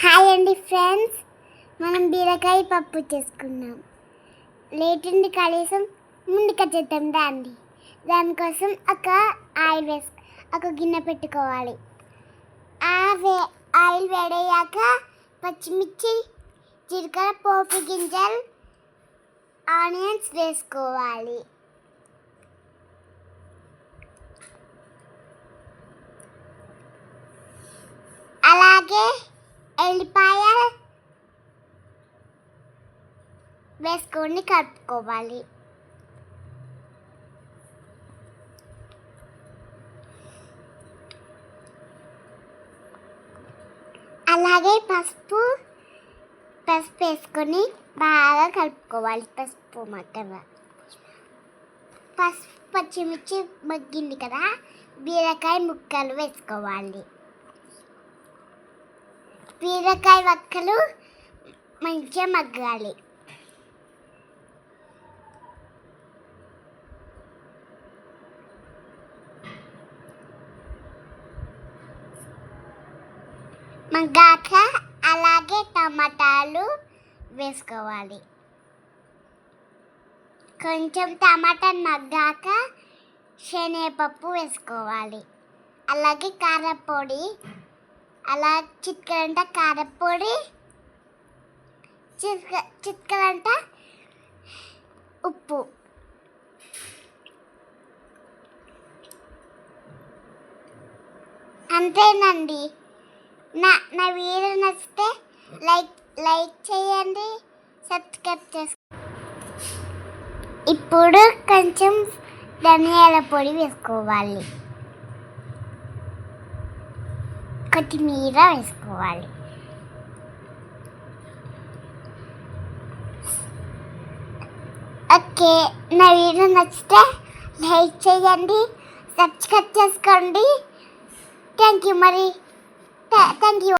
Hi అండి friends. మనం బీరకాయ పప్పు చేసుకున్నాం లేటండి కనీసం ముందుగా చేద్దాం దాన్ని దానికోసం ఒక ఆయిల్ వేసు ఒక గిన్నె పెట్టుకోవాలి. ఆ వే ఆయిల్ వేడయ్యాక పచ్చిమిర్చి జీలకర్ర పోపు గింజలు ఆనియన్స్ వేసుకోవాలి. అలాగే ఎల్లిపాయ వేసుకొని కలుపుకోవాలి. అలాగే పసుపు పసుపు వేసుకొని బాగా కలుపుకోవాలి. పసుపు మొత్తం పసుపు పచ్చిమిర్చి మగ్గింది కదా బీరకాయ ముక్కలు వేసుకోవాలి. బీరకాయ వక్కలు మంచిగా మగ్గాలి. మగ్గాక అలాగే టమాటాలు వేసుకోవాలి. కొంచెం టమాటా మగ్గాక శనగపప్పు వేసుకోవాలి. అలాగే కారపొడి అలా చిట్కలంట కారపొడి చిట్క చిట్కలంట ఉప్పు. అంతేనండి. నా నా వీడియో నచ్చితే లైక్ లైక్ చేయండి సబ్స్క్రైబ్ చేసుకో. ఇప్పుడు కొంచెం ధనియాల పొడి వేసుకోవాలి. కొత్తిమీర వేసుకోవాలి. ఓకే నా వీడియో నచ్చితే లైక్ చేయండి సబ్స్క్రైబ్ చేసుకోండి. థ్యాంక్ యూ మరి. Thank you.